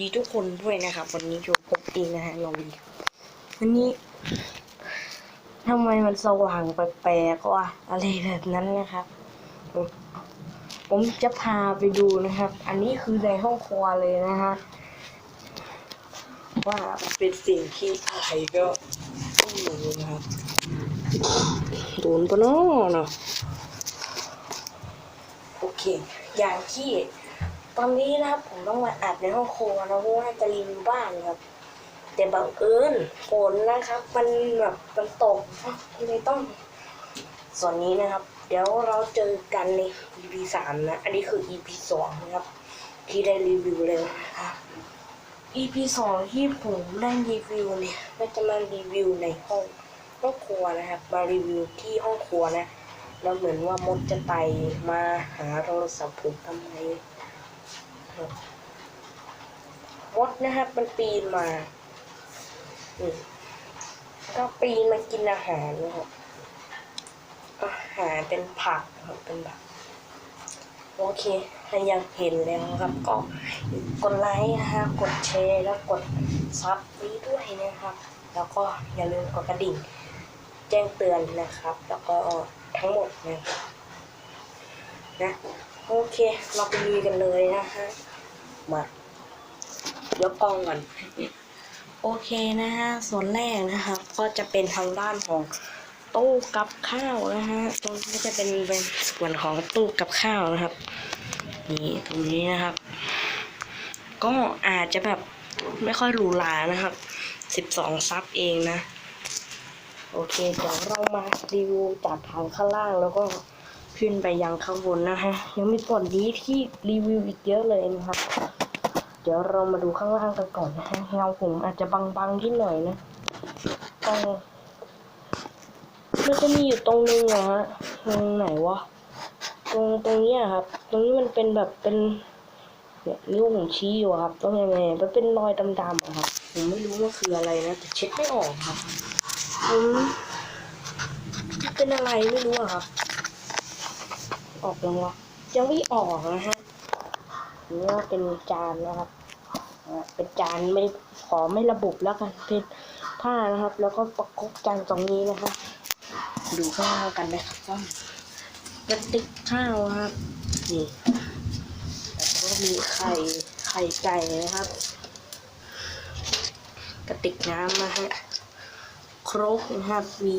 ดีทุกคนด้วยนะครับ วันนี้อยู่ผมเองนะฮะนวีวันนี้ทำไมมันสว่างแปลกๆวะอะไรแบบนั้นนะครับ ผมจะพาไปดูนะครับ อันนี้คือในห้องครัวเลยนะฮะว่าเป็นสิ่งที่ใครก็ต้องรู้นะครับโดนปะเนาะเนาะโอเค อย่างที่ ตอนนี้นะครับผมต้องมาอัดในห้องครัวนะเพราะว่าจะรีวิวบ้านครับ แต่บังเอิญฝนนะครับ มันแบบมันตกเลยต้อง ส่วนนี้นะครับ เดี๋ยวเราเจอกันใน EP สามนะ อันนี้คือ EP สองนะครับ ที่ได้รีวิวเลยนะครับ EP สองที่ผมได้รีวิวเนี่ยก็จะมารีวิวในห้องห้องครัวนะครับ มารีวิวที่ห้องครัวนะแล้วเหมือนว่ามดจะไต่มาหาโทรศัพท์ผมทำไม มดนะครับ มันปีนมาอืมก็ปีนมากินอาหารนะครับอาหารเป็นผักครับเป็นผักโอเคถ้ายังเห็นแล้วครับก็กดไลค์นะฮะกดแชร์แล้วกดซับนี้ด้วยนะครับ แล้วก็อย่าลืมกดกระดิ่ง แจ้งเตือนนะครับ แล้วก็ทั้งหมดนะครับนะ โอเค เราไปลุยกันเลยนะฮะ มายกกล้องก่อน โอเคนะฮะ ส่วนแรกนะครับ ก็จะเป็นทางด้านของตู้กับข้าวนะฮะ ตรงนี้ก็จะเป็นเป็นส่วนของตู้กับข้าวนะครับ นี่ตรงนี้นะครับ ก็อาจจะแบบไม่ค่อยหรูหรานะครับ สิบสองซับเองนะ โอเค เดี๋ยวเรามารีวิวจากทางข้างล่างแล้วก็ ขึ้นไปยังข้างบนนะฮะ ยังมีส่วนนี้ที่รีวิวอีกเยอะเลยนะครับ เดี๋ยวเรามาดูข้างล่างกันก่อนนะฮะเงาผมอาจจะบังๆที่หน่อยนะต้องมันจะมีอยู่ตรงนึงอะฮะตรงไหนวะตรงตรงเนี้ยครับ ตรงนี้มันเป็นแบบเป็นเนี่ยนิ้วผมชี้อยู่ครับต้องยังไงมันเป็นรอยดำๆอะครับ ผมไม่รู้ว่าคืออะไรนะแต่เช็ดไม่ออกครับผมเป็นอะไรไม่รู้อะครับ ออกยังวะยังไม่ออกนะฮะนี่ว่าเป็นจานนะครับเป็นจานไม่ขอไม่ระบุแล้วกันเป็นผ้านะครับ แล้วก็ประกบจานตรงนี้นะครับ ดูข้างล่างกันนะครับว่ากระติกข้าวครับนี่แล้วก็มีไข่ไข่ไก่นะครับ กระติกน้ำนะฮะครกนะครับมี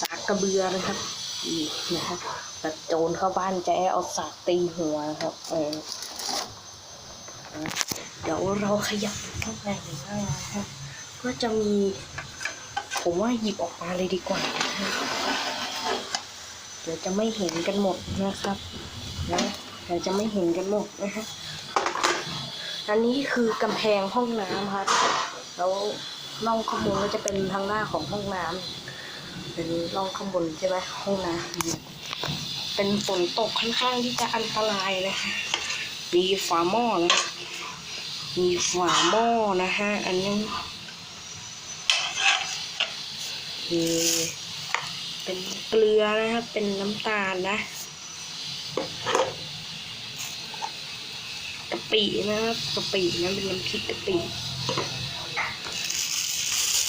สากกระเบือนะครับนี่นะครับ แบบโจรเข้าบ้านจะเอาสากตีหัวนะครับ เออเดี๋ยวเราขยับเข้าไปข้างในนะครับก็จะมี ผมว่าหยิบออกมาเลยดีกว่าเดี๋ยวจะไม่เห็นกันหมดนะครับนะเดี๋ยวจะไม่เห็นกันหมดนะฮะอันนี้คือกำแพงห้องน้ำครับแล้วร่องข้างบนก็จะเป็นทางหน้าของห้องน้ำเป็นร่องข้างบนใช่ไหมห้องน้ำ เป็นฝนตกค่อนข้างที่จะอันตรายนะคะมีฝาหม้อนะมีฝาหม้อนะฮะอันนี้มีเป็นเกลือนะครับเป็นน้ำตาลนะกะปินะครับกะปินะเป็นน้ำพริกกะปิ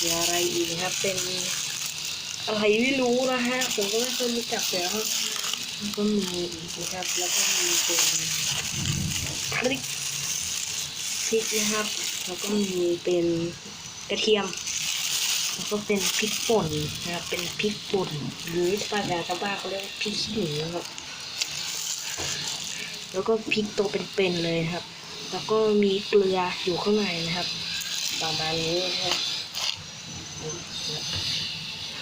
มีอะไรอีกครับเป็นอะไรไม่รู้นะฮะผมก็ไม่เคยรู้จักเลยครับ แล้วก็มีอีกนะครับ แล้วก็มีเป็นพริกพริกนะครับ แล้วก็มีเป็นกระเทียม แล้วก็เป็นพริกป่นนะครับ เป็นพริกป่นหรือภาษาชาวบ้านเขาเรียกว่าพริกขี้หนูนะครับ แล้วก็พริกตัวเป็นๆเลยครับ แล้วก็มีเกลืออยู่ข้างในนะครับ ประมาณนี้นะครับ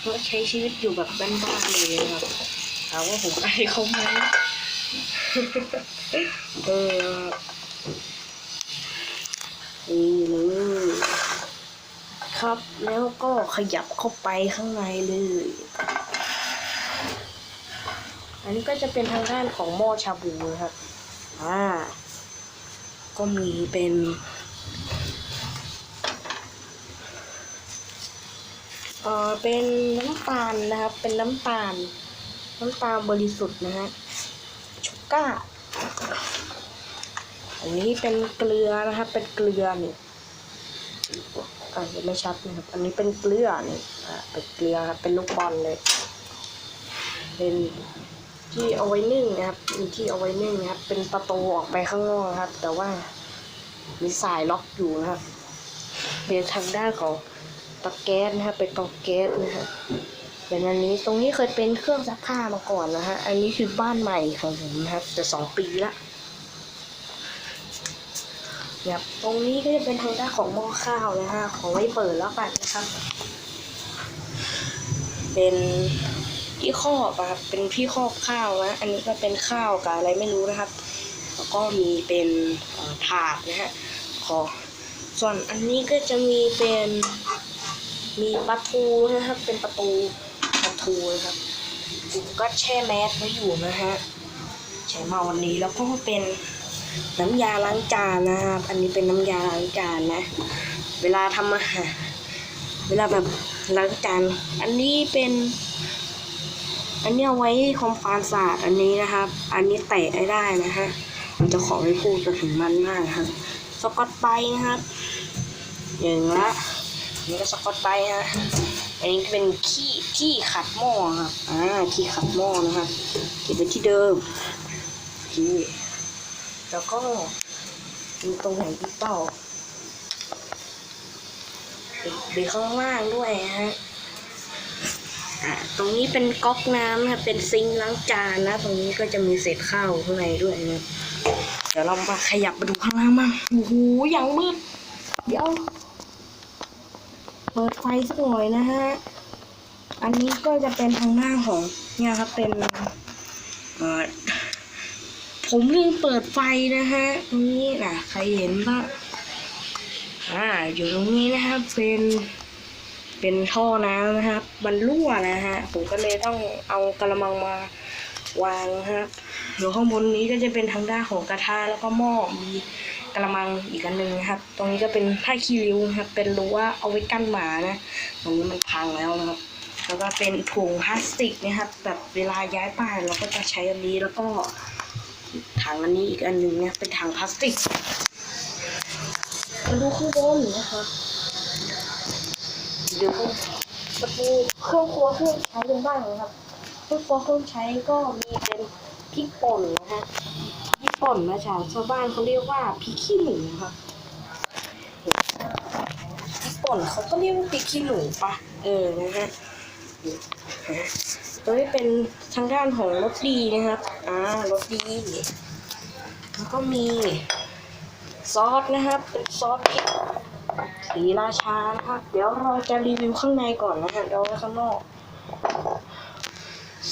ก็ใช้ชีวิตอยู่แบบบ้านๆเลยนะครับ ถามว่าผมอายเขาไหมเออนี่เลยครับแล้วก็ขยับเข้าไปข้างในเลย อันนี้ก็จะเป็นทางด้านของหม้อชาบูนะครับ อ่า ก็มีเป็นเอ่อเป็นน้ำตาลนะครับ เป็นน้ำตาล น้ำตาลบริสุทธิ์นะฮะชูก้าอันนี้เป็นเกลือนะครับ เป็นเกลือนี่อ่ายังไม่ชัดนะครับ อันนี้เป็นเกลือนี่อ่าเป็นเกลือครับ เป็นลูกบอลเลย เป็นที่เอาไว้นึ่งนะครับ มีที่เอาไว้นึ่งนะครับ เป็นประตูออกไปข้างนอกนะครับ แต่ว่ามีสายล็อกอยู่นะครับ เป็นทางด้านของเตาแก๊สนะครับ เป็นเตาแก๊สนะฮะ เป็นอันนี้ตรงนี้เคยเป็นเครื่องซักผ้ามาก่อนนะฮะ อันนี้คือบ้านใหม่ของผมนะครับ แต่สองปีละครับตรงนี้ก็จะเป็นทางด้านของหม้อข้าวนะฮะ ของไว้เปิดแล้วกันนะครับ เป็นที่ครอบอะครับ เป็นที่ครอบข้าวนะ อันนี้ก็เป็นข้าวกับอะไรไม่รู้นะครับ แล้วก็มีเป็นถาดนะฮะ ขอ ส่วนอันนี้ก็จะมีเป็นมีประตูนะครับ เป็นประตู ปูนะครับผมก็แช่แมสไว้อยู่นะฮะใช้มาวันนี้แล้วก็เป็นน้ำยาล้างจานนะครับ อันนี้เป็นน้ำยาล้างจานนะ เวลาทำอาหารเวลาแบบล้างจานอันนี้เป็น อันนี้เอาไว้ทำความสะอาดอันนี้นะครับ อันนี้แตะไม่ได้นะฮะมันจะขอไม่พูดจะถึงมันมากครับสกอตไบนะครับอย่างละนี่ก็สกอตไบฮะ อันนี้เป็นขี้ขี้ขัดหม้อครับ อ่าขี้ขัดหม้อนะครับ เก็บไว้ที่เดิมขี้แล้วก็มีตรงไหนอีกเปล่ามีข้างล่างด้วยฮะ อ่า ตรงนี้เป็นก๊อกน้ำนะครับเป็นซิงล้างจานนะ ตรงนี้ก็จะมีเศษข้าวข้างในด้วยนะ เดี๋ยวเรามาขยับมาดูข้างล่างมั่งโอ้โหย่างมืด เดี๋ยว เปิดไฟสักหน่อยนะฮะ อันนี้ก็จะเป็นทางหน้าของเนี่ยครับเป็นเออผมลืมเปิดไฟนะฮะตรงนี้นะใครเห็นบ้างอ่า อยู่ตรงนี้นะครับเป็นเป็นท่อน้ำนะครับ มันรั่วนะฮะ ผมก็เลยต้องเอากระมังมาวางนะครับแล้วข้างบนนี้ก็จะเป็นทางด้านของกระทะแล้วก็หม้อมี กระมังอีกอันหนึ่งนะครับ ตรงนี้ก็เป็นผ้าคีริวครับ เป็นรั้วเอาไว้กั้นหมานะ ตรงนี้มันพังแล้วนะครับ แล้วก็เป็นถุงพลาสติกนะครับ แบบเวลาย้ายบ้านเราก็จะใช้อันนี้ แล้วก็ถังอันนี้อีกอันหนึ่งเนี่ยเป็นถังพลาสติกมาดูข้างบนนะครับเดี๋ยวประตูเครื่องครัวเครื่องใช้กันบ้างนะครับเครื่องครัวเครื่องใช้ก็มีเป็นพริกป่นนะฮะ ป่นมาจากชาวบ้านเขาเรียกว่าพริกขี้หนูครับพริกป่นเขาก็เรียกว่าพริกขี้หนูปะเออนะฮะตัวนี้เป็นทางด้านของรสดีนะครับอ่ารสดีแล้วก็มีซอสนะครับเป็นซอสพริกสีราชานะครับ เดี๋ยวเราจะรีวิวข้างในก่อนนะฮะเดี๋ยวไว้ข้างนอก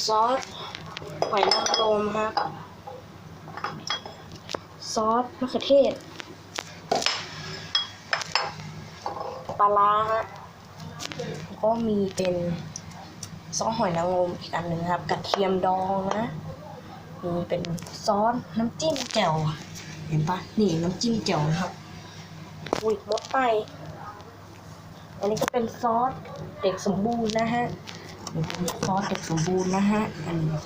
ซอสหอยนางรมครับ ซอสมะเขือเทศ ปลาร้าฮะแล้วก็มีเป็นซอสหอยนางรมอีกอันหนึ่งครับกระเทียมดองนะมีเป็นซอสน้ำจิ้มแจ่วเห็นปะนี่น้ำจิ้มแจ่วนะครับอุ้ยมดไป อันนี้ก็เป็นซอสเด็กสมบูรณ์นะฮะซอสเด็กสมบูรณ์นะฮะอันนี้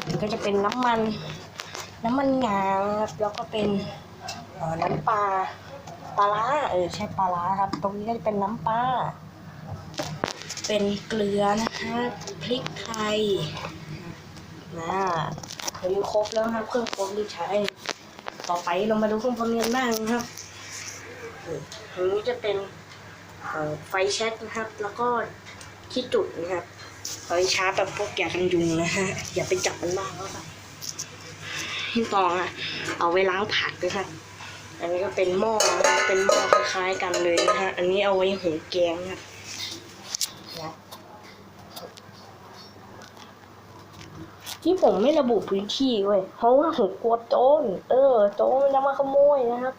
อันนี้ก็จะเป็นน้ำมัน น้ำมันงาครับแล้วก็เป็นน้ำปลาปลาร้าเออใช่ปลาร้าครับ ตรงนี้ก็จะเป็นน้ำปลาเป็นเกลือนะคะพริกไทยนะเดี๋ยวครบแล้วครับเครื่องครบที่ใช้ ต่อไปเรามาดูเครื่องพนกันบ้างนะครับอันนี้จะเป็นไฟแช็กนะครับ แล้วก็ที่จุดนะครับไฟชาร์จแบบพวกยากันยุงนะฮะอย่าไปจับมันมากแล้วกัน ที่ตองอะเอาไว้ล้างผักนะครับอันนี้ก็เป็นหม้อนะครับเป็นหม้อคล้ายๆกันเลยนะฮะ อันนี้เอาไว้หุงแกงนะครับนะที่ผมไม่ระบุพื้นที่เว้ย เพราะว่าผมกลัวโจรเออ โจรจะมาขโมยนะครับ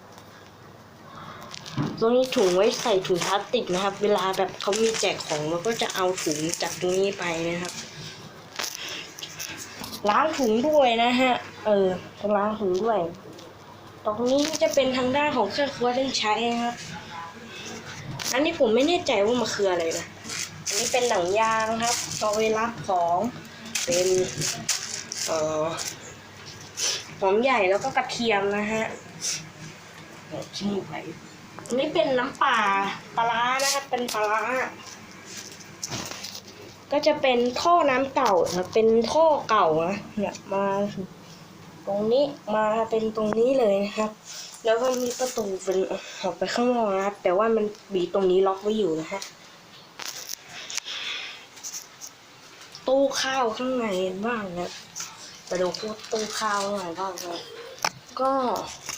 ตรงนี้ถุงไว้ใส่ถุงพลาสติกนะครับ เวลาแบบเขามีแจกของเราก็จะเอาถุงจากตรงนี้ไปนะครับ ล้างถุงด้วยนะฮะ เออต้องล้างถุงด้วย ตรงนี้จะเป็นทางด้านของเครื่องครัวที่ใช้นะครับ อันนี้ผมไม่แน่ใจว่ามันคืออะไรนะ อันนี้เป็นหนังยางครับเอาไว้รับของเป็นเอ่อหอมใหญ่แล้วก็กระเทียมนะฮะจมูกไหลอันนี้เป็นน้ำปลาปลาร้านะครับเป็นปลาร้า ก็จะเป็นท่อน้ำเก่าครับเป็นท่อเก่านะเนี่ยมาตรงนี้มาเป็นตรงนี้เลยนะครับ แล้วก็มีประตูเป็นออกไปข้างนอกนะครับแต่ว่ามันบีตรงนี้ล็อกไว้อยู่นะฮะตู้ข้าวข้างในบ้างนะไปดูพวกตู้ข้าวข้างในบ้างนะก็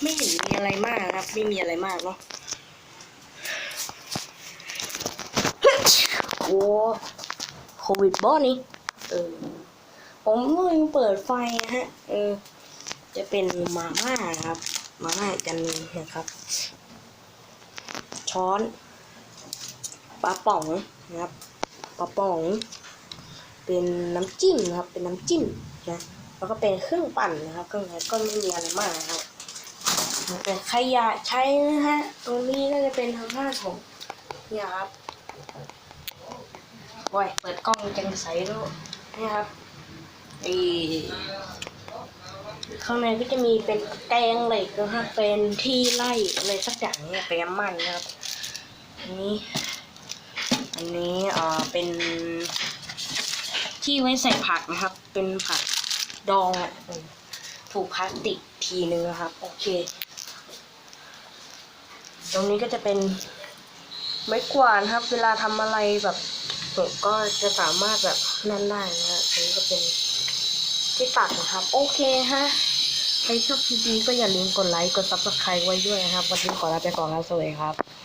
ไม่เห็นมีอะไรมากนะครับ ไม่มีอะไรมากเนาะโอ้ วิดบ่นี่เออผมก็ยังเปิดไฟนะฮะ เออ จะเป็นมาม่าครับ มาม่าจานหนึงนะครับ ช้อนปลาป๋องนะครับปลาป๋อง เป็นน้ำจิ้มนะครับ เป็นน้ำจิ้มนะแล้วก็เป็นเครื่องปั่นนะครับเครื่องในก็ไม่มีอะไรมากนะครับแต่ใครอยากใช้นะฮะตรงนี้ก็จะเป็นทางด้านของเนี่ยครับ โอ้ยเปิดกล้องจังใสด้วยนี่ครับไอข้างในก็จะมีเป็นแกงเหล็กนะครับเป็นที่ไล่อะไรสักอย่างเนี่ยเป็นน้ำมันนะครับอันนี้ อันนี้อ่อเป็นที่ไว้ใส่ผักนะครับ เป็นผักดองอะถูกพลาสติกทีนึงนะครับ โอเค ตรงนี้ก็จะเป็นไม้กวาดนะครับ เวลาทำอะไรแบบ ผมก็จะสามารถแบบนั่นได้นะฮะอันนี้ก็เป็นที่ตัดนะครับ โอเคฮะใครชอบคลิปนี้ก็อย่าลืมกดไลค์ กดซับสไครต์ไว้ด้วยนะครับ วันนี้ขอลาไปก่อนแล้วสวัสดีครับ